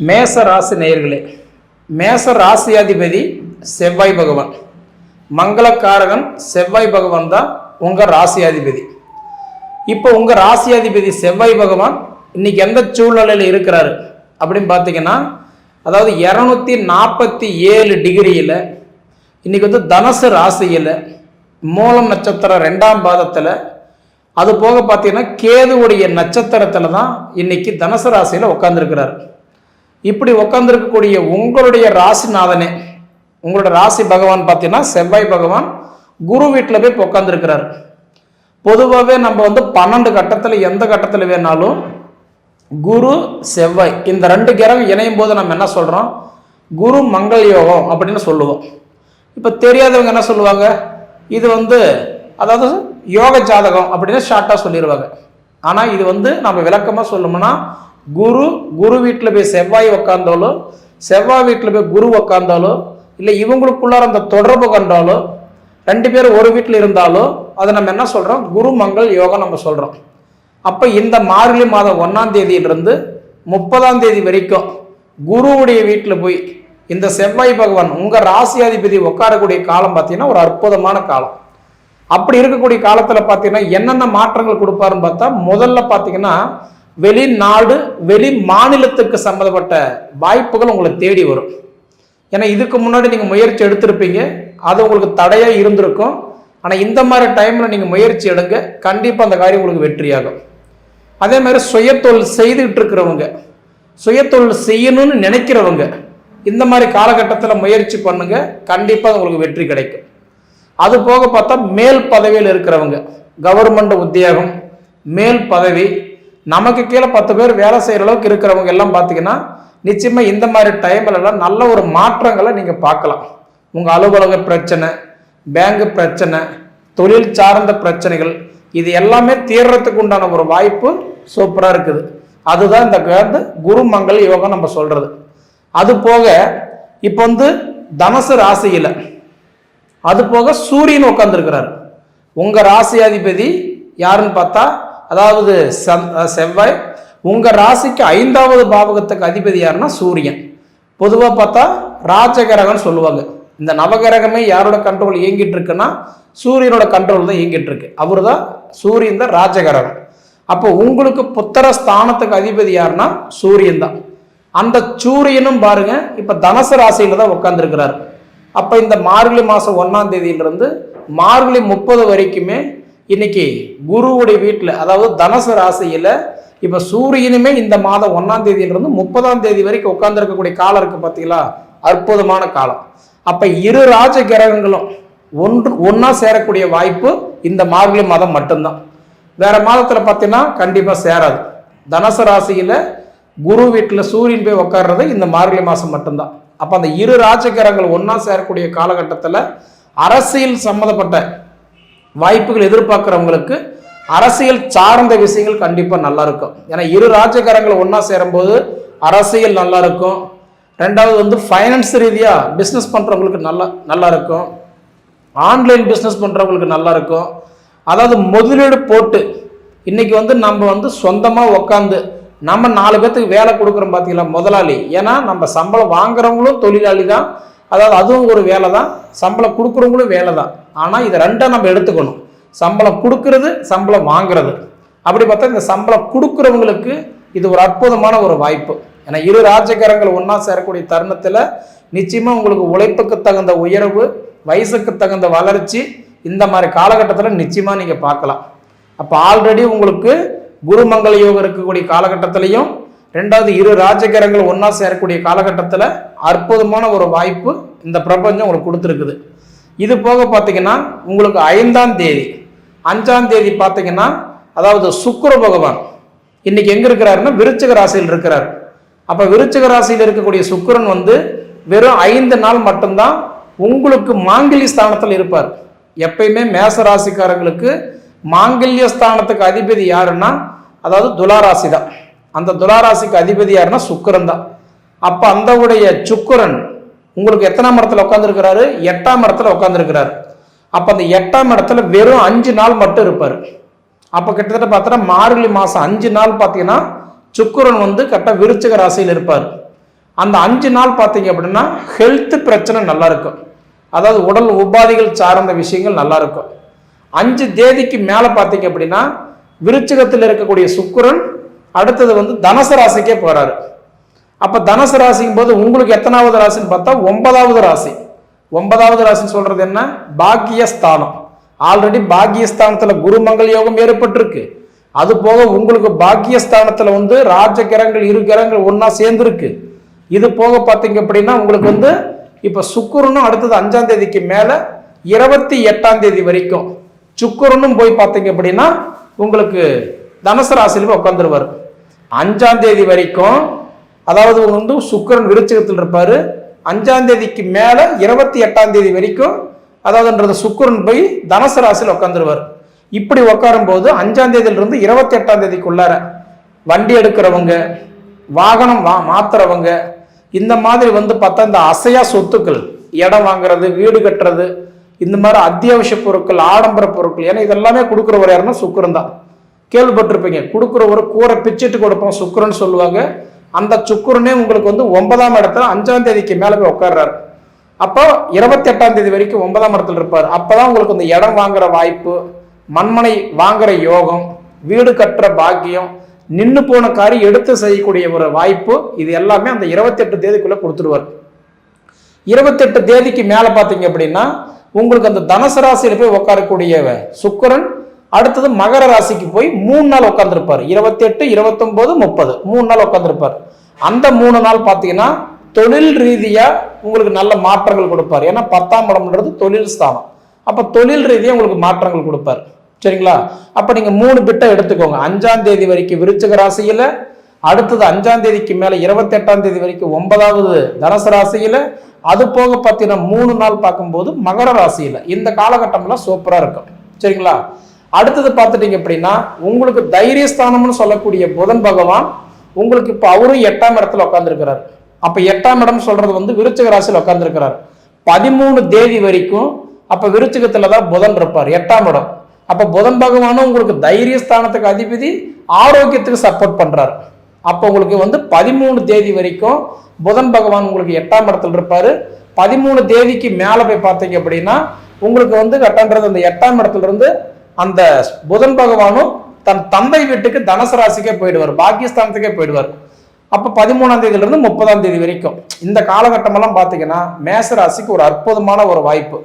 மேச ராசி நேயர்களே மேச ராசியாதிபதி செவ்வாய் பகவான். மங்களக்காரகன் செவ்வாய் பகவான் தான் உங்கள் ராசியாதிபதி. இப்போ உங்கள் ராசியாதிபதி செவ்வாய் பகவான் இன்னைக்கு எந்த சூழ்நிலையில் இருக்கிறாரு அப்படின்னு பார்த்தீங்கன்னா அதாவது இரநூத்தி நாற்பத்தி ஏழு டிகிரியில் இன்றைக்கி வந்து தனுசு ராசியில் மூலம் நட்சத்திரம் ரெண்டாம் பாதத்தில் அது போக பார்த்தீங்கன்னா கேதுவுடைய நட்சத்திரத்தில் தான் இன்னைக்கு தனுசு ராசியில் உட்காந்துருக்கிறார் இப்படி உட்காந்துருக்கக்கூடிய உங்களுடைய ராசிநாதனே உங்களோட ராசி பகவான் பார்த்தீங்கன்னா செவ்வாய் பகவான் குரு வீட்டில் போய் உட்காந்துருக்கிறார் பொதுவாகவே நம்ம வந்து பன்னெண்டு கட்டத்தில் எந்த கட்டத்தில் வேணாலும் குரு செவ்வாய் இந்த ரெண்டு கிரகம் இணையும் போது நம்ம என்ன சொல்கிறோம் குரு மங்கள் யோகம் அப்படின்னு சொல்லுவோம். இப்போ தெரியாதவங்க என்ன சொல்லுவாங்க? இது வந்து அதாவது யோக ஜாதகம் அப்படின்னு ஷார்ட்டாக சொல்லிடுவாங்க ஆனால் இது வந்து நம்ம விளக்கமாக சொல்லணும்னா குரு குரு வீட்டில் போய் செவ்வாய் உக்காந்தாலோ செவ்வாய் வீட்டில் போய் குரு உக்காந்தாலோ இல்லை இவங்களுக்குள்ளார அந்த தொடர்பு கண்டாலோ ரெண்டு பேரும் ஒரு வீட்டில் இருந்தாலோ அதை நம்ம என்ன சொல்கிறோம் குரு மங்கள் யோகம் நம்ம சொல்கிறோம் அப்போ இந்த மார்கழி மாதம் ஒன்றாம் தேதியிலிருந்து முப்பதாம் தேதி வரைக்கும் குருவுடைய வீட்டில் போய் இந்த செவ்வாய் பகவான் உங்கள் ராசியாதிபதி உட்காரக்கூடிய காலம் பார்த்தீங்கன்னா ஒரு அற்புதமான காலம். அப்படி இருக்கக்கூடிய காலத்தில் பார்த்தீங்கன்னா என்னென்ன மாற்றங்கள் கொடுப்பாருன்னு பார்த்தா முதல்ல பார்த்தீங்கன்னா வெளிநாடு வெளி மாநிலத்துக்கு சம்மந்தப்பட்ட வாய்ப்புகள் உங்களை தேடி வரும். ஏன்னா இதுக்கு முன்னாடி நீங்கள் முயற்சி எடுத்திருப்பீங்க. அது உங்களுக்கு தடையாக இருந்திருக்கும். ஆனால் இந்த மாதிரி டைமில் நீங்கள் முயற்சி எடுங்க. கண்டிப்பாக அந்த காரியம் உங்களுக்கு வெற்றியாகும். அதே மாதிரி சுயத்தொழில் செய்துக்கிட்டு இருக்கிறவங்க சுயத்தொழில் செய்யணும்னு நினைக்கிறவங்க இந்த மாதிரி காலகட்டத்தில் முயற்சி பண்ணுங்க. கண்டிப்பாக உங்களுக்கு வெற்றி கிடைக்கும். அது போக பார்த்தா மேல் பதவியில் இருக்கிறவங்க கவர்மெண்ட் உத்தியோகம் மேல் பதவி நமக்கு கீழே பத்து பேர் வேலை செய்கிற அளவுக்கு இருக்கிறவங்க எல்லாம் பார்த்தீங்கன்னா நிச்சயமாக இந்த மாதிரி டைம்லலாம் எல்லாம் நல்ல ஒரு மாற்றங்களை நீங்கள் பார்க்கலாம். உங்கள் அலுவலக பிரச்சனை பேங்கு பிரச்சனை தொழில் சார்ந்த பிரச்சனைகள் இது எல்லாமே தீர்றதுக்கு உண்டான ஒரு வாய்ப்பு சூப்பராக இருக்குது. அதுதான் இந்த வந்து குருமங்கள் யோகம் நம்ம சொல்கிறது அது போக இப்போ வந்து தனுசு ராசியில் அது போக சூரியன் உட்காந்துருக்கிறார் உங்கள் ராசி அதிபதி யாருன்னு பார்த்தா அதாவது செவ்வாய் உங்கள் ராசிக்கு ஐந்தாவது பாவகத்துக்கு அதிபதி யாருன்னா சூரியன். பொதுவாக பார்த்தா ராஜகிரகம்னு சொல்லுவாங்க. இந்த நவகிரகமே யாரோட கண்ட்ரோல் இயங்கிட்டு இருக்குன்னா சூரியனோட கண்ட்ரோல் தான் இயங்கிட்டு இருக்கு அவர் தான் சூரியன் தான் ராஜகிரகம். அப்போ உங்களுக்கு புத்திர ஸ்தானத்துக்கு அதிபதி யாருன்னா சூரியன் தான். அந்த சூரியனும் பாருங்க இப்போ தனுசு ராசியில தான் உட்காந்துருக்கிறார் அப்போ இந்த மார்கழி மாதம் ஒன்றாம் தேதியிலிருந்து மார்கழி முப்பது வரைக்குமே இன்னைக்கு குருவுடைய வீட்டில் அதாவது தனுசு ராசியில் இப்போ சூரியனுமே இந்த மாதம் ஒன்றாம் தேதியிலிருந்து முப்பதாம் தேதி வரைக்கும் உட்காந்துருக்கக்கூடிய காலம் இருக்குது பார்த்தீங்களா அற்புதமான காலம். அப்போ இரு ராஜ கிரகங்களும் ஒன்று ஒன்றா சேரக்கூடிய வாய்ப்பு இந்த மார்கழி மாதம் மட்டும்தான். வேற மாதத்தில் பார்த்தீங்கன்னா கண்டிப்பாக சேராது. தனுசு ராசியில் குரு வீட்டில் சூரியன் போய் உட்கார்றது இந்த மார்கழி மாதம் மட்டும்தான். அப்போ அந்த இரு ராஜகிரகங்கள் ஒன்றா சேரக்கூடிய காலகட்டத்தில் அரசியல் சம்மந்தப்பட்ட வாய்ப்புகள் எதிர்பார்க்குறவங்களுக்கு அரசியல் சார்ந்த விஷயங்கள் கண்டிப்பாக நல்லா இருக்கும். ஏன்னா இரு ராஜகிரகங்கள் ஒன்றா சேரும்போது அரசியல் நல்லா இருக்கும். ரெண்டாவது வந்து ஃபைனான்ஸ் ரீதியாக பிஸ்னஸ் பண்ணுறவங்களுக்கு நல்லா நல்லா இருக்கும். ஆன்லைன் பிஸ்னஸ் பண்ணுறவங்களுக்கு நல்லா இருக்கும். அதாவது முதலீடு போட்டு இன்றைக்கி வந்து நம்ம வந்து சொந்தமாக உக்காந்து நம்ம நாலு பேர்த்துக்கு வேலை கொடுக்குறோம் பார்த்தீங்களா முதலாளி. ஏன்னா நம்ம சம்பளம் வாங்குறவங்களும் தொழிலாளி தான் அதாவது அதுவும் ஒரு வேலை தான் சம்பளம் கொடுக்குறவங்களும் வேலை தான் ஆனால் இதை ரெண்டாக நம்ம எடுத்துக்கணும். சம்பளம் கொடுக்கறது சம்பளம் வாங்குறது. அப்படி பார்த்தா இந்த சம்பளம் கொடுக்குறவங்களுக்கு இது ஒரு அற்புதமான ஒரு வாய்ப்பு. ஏன்னா இரு ராஜகரங்கள் ஒன்றா சேரக்கூடிய தருணத்தில் நிச்சயமாக உங்களுக்கு உழைப்புக்கு தகுந்த உயர்வு வயசுக்கு தகுந்த வளர்ச்சி இந்த மாதிரி காலகட்டத்தில் நிச்சயமாக நீங்கள் பார்க்கலாம். அப்போ ஆல்ரெடி உங்களுக்கு குருமங்கள யோகம் இருக்கக்கூடிய காலகட்டத்திலையும் ரெண்டாவது இரு ராஜகிரகங்கள் ஒன்றா சேரக்கூடிய காலகட்டத்தில் அற்புதமான ஒரு வாய்ப்பு இந்த பிரபஞ்சம் உங்களுக்கு கொடுத்துருக்குது. இது போக பார்த்தீங்கன்னா உங்களுக்கு ஐந்தாம் தேதி அஞ்சாம் தேதி பார்த்தீங்கன்னா அதாவது சுக்கர பகவான் இன்னைக்கு எங்கே இருக்கிறாருன்னா விருச்சக ராசியில் இருக்கிறார். அப்போ விருச்சக ராசியில் இருக்கக்கூடிய சுக்கரன் வந்து வெறும் ஐந்து நாள் மட்டும்தான் உங்களுக்கு மாங்கிலி ஸ்தானத்தில் இருப்பார். எப்பயுமே மேச ராசிக்காரங்களுக்கு மாங்கல்ய ஸ்தானத்துக்கு அதிபதி யாருன்னா அதாவது துலாராசி தான் அந்த துலாராசிக்கு அதிபதி யாருன்னா சுக்கரன் தான். அப்போ அந்தவுடைய சுக்கரன் உங்களுக்கு எத்தனாம் இடத்துல உட்காந்துருக்கிறாரு எட்டாம் இடத்துல உட்காந்துருக்கிறாரு அப்போ அந்த எட்டாம் இடத்துல வெறும் அஞ்சு நாள் மட்டும் இருப்பார். அப்போ கிட்டத்தட்ட பார்த்தோன்னா மார்கழி மாதம் அஞ்சு நாள் பார்த்தீங்கன்னா சுக்கரன் வந்து கரெக்டாக விருச்சிக ராசியில் இருப்பார். அந்த அஞ்சு நாள் பார்த்தீங்க அப்படின்னா ஹெல்த் பிரச்சனை நல்லா இருக்கும். அதாவது உடல் உபாதைகள் சார்ந்த விஷயங்கள் நல்லா இருக்கும். அஞ்சு தேதிக்கு மேலே பார்த்தீங்க அப்படின்னா விருச்சகத்தில் இருக்கக்கூடிய சுக்குரன் அடுத்தது வந்து தனுசு ராசிக்கே போறாரு. அப்போ தனுசு ராசிக்கும் போது உங்களுக்கு எத்தனாவது ராசின்னு பார்த்தா ஒன்பதாவது ராசி. ஒன்பதாவது ராசின்னு சொல்றது என்ன? பாக்கியஸ்தானம். ஆல்ரெடி பாக்கியஸ்தானத்தில் குருமங்கள் யோகம் ஏற்பட்டிருக்கு. அது போக உங்களுக்கு பாக்கியஸ்தானத்தில் வந்து ராஜ கிரகங்கள் இரு கிரகங்கள் ஒன்றா சேர்ந்துருக்கு. இது போக பார்த்தீங்க அப்படின்னா உங்களுக்கு வந்து இப்போ சுக்குரனும் அடுத்தது அஞ்சாம் தேதிக்கு மேலே இருபத்தி எட்டாம் தேதி வரைக்கும் சுக்குரனும் போய் பார்த்தீங்க அப்படின்னா உங்களுக்கு தனுசு ராசியில் உட்காந்துருவார் அஞ்சாம் தேதி வரைக்கும் அதாவது வந்து சுக்கரன் விருச்சகத்தில் இருப்பார். அஞ்சாம் தேதிக்கு மேலே இருபத்தி எட்டாம் தேதி வரைக்கும் அதாவதுன்றது சுக்கிரன் போய் தனுசு ராசியில் உட்காந்துருவார் இப்படி உட்காரும் போது அஞ்சாம் தேதியிலிருந்து இருபத்தி எட்டாம் தேதிக்குள்ளார வண்டி எடுக்கிறவங்க வாகனம் வா மாத்துறவங்க இந்த மாதிரி வந்து பார்த்தா இந்த அசையா சொத்துக்கள் இடம் வாங்குறது வீடு கட்டுறது இந்த மாதிரி அத்தியாவசிய பொருட்கள் ஆடம்பர பொருட்கள் ஏன்னா இதெல்லாமே கொடுக்குறவர் யாருன்னா சுக்கிரன் தான். கேள்விப்பட்டிருப்பீங்க. கொடுக்குற ஒரு கூரை பிச்சிட்டு கொடுப்போம் சுக்கிரன் சொல்லுவாங்க. அந்த சுக்கரனே உங்களுக்கு வந்து ஒன்பதாம் இடத்துல அஞ்சாம் தேதிக்கு மேலே போய் உட்கார்றாரு. அப்போ இருபத்தி எட்டாம் தேதி வரைக்கும் ஒன்பதாம் இடத்துல இருப்பார். அப்பதான் உங்களுக்கு இந்த இடம் வாங்குற வாய்ப்பு மண்மனை வாங்குற யோகம் வீடு கட்டுற பாக்கியம் நின்று போன காரியம் எடுத்து செய்யக்கூடிய ஒரு வாய்ப்பு இது எல்லாமே அந்த இருபத்தெட்டு தேதிக்குள்ள கொடுத்துருவார். இருபத்தெட்டு தேதிக்கு மேலே பார்த்தீங்க அப்படின்னா உங்களுக்கு அந்த தனுசு ராசியில் போய் உட்காரக்கூடிய சுக்கரன் அடுத்தது மகர ராசிக்கு போய் மூணு நாள் உட்காந்துருப்பார் இருபத்தெட்டு இருபத்தொம்போது முப்பது. மூணு நாள் உட்காந்துருப்பார் அந்த மூணு நாள் பார்த்தீங்கன்னா தொழில் ரீதியா உங்களுக்கு நல்ல மாற்றங்கள் கொடுப்பார். ஏன்னா பத்தாம் இடம்ன்றது தொழில் ஸ்தானம். அப்ப தொழில் ரீதியாக உங்களுக்கு மாற்றங்கள் கொடுப்பார். சரிங்களா? அப்ப நீங்க மூணு பிட்டை எடுத்துக்கோங்க. அஞ்சாம் தேதி வரைக்கும் விருச்சிக ராசியில அடுத்தது அஞ்சாம் தேதிக்கு மேல இருபத்தி எட்டாம் தேதி வரைக்கும் ஒன்பதாவது தனுசு ராசியில அது போக பார்த்தீங்கன்னா மூணு நாள் பார்க்கும்போது மகர ராசியில. இந்த காலகட்டம்லாம் சூப்பரா இருக்கும். சரிங்களா? அடுத்தது பார்த்துட்டீங்க அப்படின்னா உங்களுக்கு தைரியஸ்தானம்னு சொல்லக்கூடிய புதன் பகவான் உங்களுக்கு இப்போ அவரும் எட்டாம் இடத்துல உட்காந்துருக்கிறார் அப்போ எட்டாம் இடம் சொல்றது வந்து விருச்சிக ராசியில் உட்காந்துருக்கிறார் பதிமூணு தேதி வரைக்கும் அப்போ விருச்சகத்தில் தான் புதன் இருப்பார் எட்டாம் இடம். அப்போ புதன் பகவானும் உங்களுக்கு தைரியஸ்தானத்துக்கு அதிபதி ஆரோக்கியத்துக்கு சப்போர்ட் பண்ணுறார் அப்போ உங்களுக்கு வந்து பதிமூணு தேதி வரைக்கும் புதன் பகவான் உங்களுக்கு எட்டாம் இடத்துல இருப்பார். பதிமூணு தேதிக்கு மேலே போய் பார்த்தீங்க அப்படின்னா உங்களுக்கு வந்து கட்டன்றது அந்த எட்டாம் இடத்துல இருந்து அந்த புதன் பகவானும் தன் தந்தை வீட்டுக்கு தனுசு ராசிக்கே போயிடுவார் பாக்கியஸ்தானத்துக்கே போயிடுவார். அப்போ பதிமூணாம் தேதியிலிருந்து முப்பதாம் தேதி வரைக்கும். இந்த காலகட்டமெல்லாம் பார்த்தீங்கன்னா மேச ராசிக்கு ஒரு அற்புதமான ஒரு வாய்ப்பு.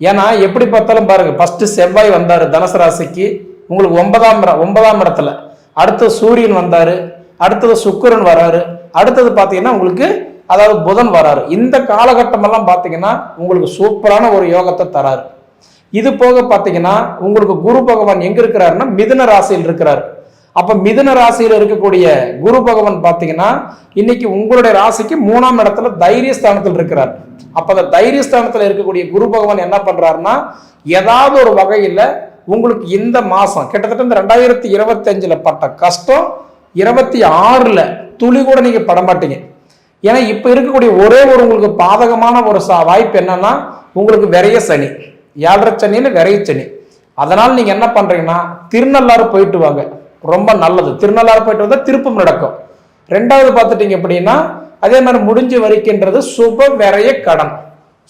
ஏன்னா எப்படி பார்த்தாலும் பாருங்க ஃபர்ஸ்ட் செவ்வாய் வந்தார் தனுசு ராசிக்கு உங்களுக்கு ஒன்பதாம் ஒன்பதாம் இடத்துல. அடுத்து சூரியன் வந்தார் அடுத்தது சுக்கரன் வராரு அடுத்தது பார்த்தீங்கன்னா உங்களுக்கு அதாவது புதன் வராரு. இந்த காலகட்டமெல்லாம் பார்த்தீங்கன்னா உங்களுக்கு சூப்பரான ஒரு யோகத்தை தராரு. இது போக பார்த்தீங்கன்னா உங்களுக்கு குரு பகவான் எங்க இருக்கிறாருன்னா மிதுன ராசியில் இருக்கிறார். அப்ப மிதுன ராசியில் இருக்கக்கூடிய குரு பகவான் பார்த்தீங்கன்னா இன்னைக்கு உங்களுடைய ராசிக்கு மூணாம் இடத்துல தைரியஸ்தானத்தில் இருக்கிறார். அப்ப அந்த தைரியஸ்தானத்தில் இருக்கக்கூடிய குரு பகவான் என்ன பண்றாருன்னா ஏதாவது ஒரு வகையில உங்களுக்கு இந்த மாசம் கிட்டத்தட்ட இந்த ரெண்டாயிரத்தி இருபத்தி அஞ்சுல பட்ட கஷ்டம் இருபத்தி ஆறுல துளி கூட நீங்க பட மாட்டீங்க. ஏன்னா இப்ப இருக்கக்கூடிய ஒரே ஒரு உங்களுக்கு பாதகமான ஒரு சா- வாய்ப்பு என்னன்னா உங்களுக்கு விரைய சனி. ஏழரை சனியில விரைய சனி. அதனால் நீங்கள் என்ன பண்ணுறீங்கன்னா திருநள்ளாறு போயிட்டு வாங்க. ரொம்ப நல்லது. திருநள்ளாறு போயிட்டு வந்தால் திருப்பம் நடக்கும். ரெண்டாவது பார்த்துட்டீங்க அப்படின்னா அதே மாதிரி முடிஞ்ச வரைக்கின்றது சுப விரைய கடன்.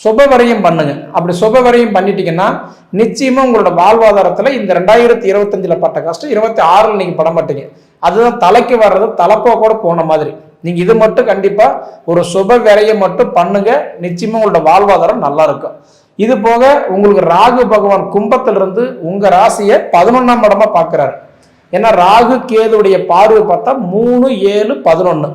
சுப வரையும் பண்ணுங்க. அப்படி சுப வரையும் பண்ணிட்டீங்கன்னா நிச்சயமா உங்களோட வாழ்வாதாரத்துல இந்த ரெண்டாயிரத்தி இருபத்தஞ்சுல பட்ட கஷ்டம் இருபத்தி ஆறுல நீங்க பட மாட்டீங்க. அதுதான் தலைக்கு வர்றது தலைப்போ கூட போன மாதிரி. நீங்க இது மட்டும் கண்டிப்பா ஒரு சுப விரையை மட்டும் பண்ணுங்க. நிச்சயமா உங்களோட வாழ்வாதாரம் நல்லா இருக்கும். இது போக உங்களுக்கு ராகு பகவான் கும்பத்திலிருந்து உங்க ராசியை பதினொன்னாம் இடமா பார்க்கிறார். ஏன்னா ராகு கேதுடைய பார்வை பார்த்தா மூணு ஏழு பதினொன்னு.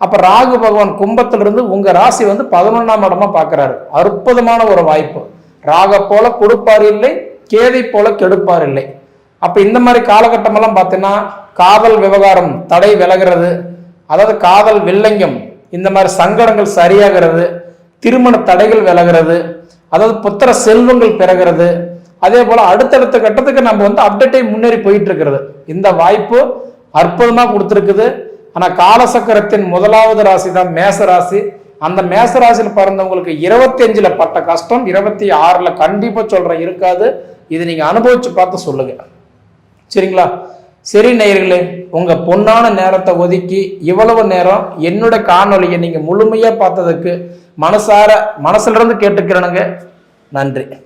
அப்ப ராகு பகவான் கும்பத்திலிருந்து உங்க ராசி வந்து பதினொன்னாம் இடமா பார்க்கிறாரு. அற்புதமான ஒரு வாய்ப்பு. ராக போல கொடுப்பார் இல்லை கேதை போல கெடுப்பார் இல்லை. அப்ப இந்த மாதிரி காலகட்டமெல்லாம் பார்த்தீங்கன்னா காதல் விவகாரம் தடை விலகிறது அதாவது காதல் வில்லங்கம் இந்த மாதிரி சங்கடங்கள் சரியாகிறது திருமண தடைகள் விலகிறது அதாவது புத்திர செல்வங்கள் பிறகிறது. அதே போல அடுத்தடுத்த கட்டத்துக்கு நம்ம வந்து அப்டேட்டை முன்னேறி போயிட்டு இருக்கிறது இந்த வாய்ப்பு அற்புதமா கொடுத்துருக்குது. ஆனா காலசக்கரத்தின் முதலாவது ராசி தான் மேச ராசி அந்த மேச ராசியில் பிறந்தவங்களுக்கு இருபத்தி அஞ்சுல பட்ட கஷ்டம் இருபத்தி ஆறுல கண்டிப்பா சொல்றேன் இருக்காது. இது நீங்க அனுபவிச்சு பார்த்து சொல்லுங்க. சரிங்களா? சரி நேயர்களே உங்க பொன்னான நேரத்தை ஒதுக்கி இவ்வளவு நேரம் என்னோட காணொலியை நீங்க முழுமையா பார்த்ததுக்கு மனசார மனசுல இருந்து நன்றி.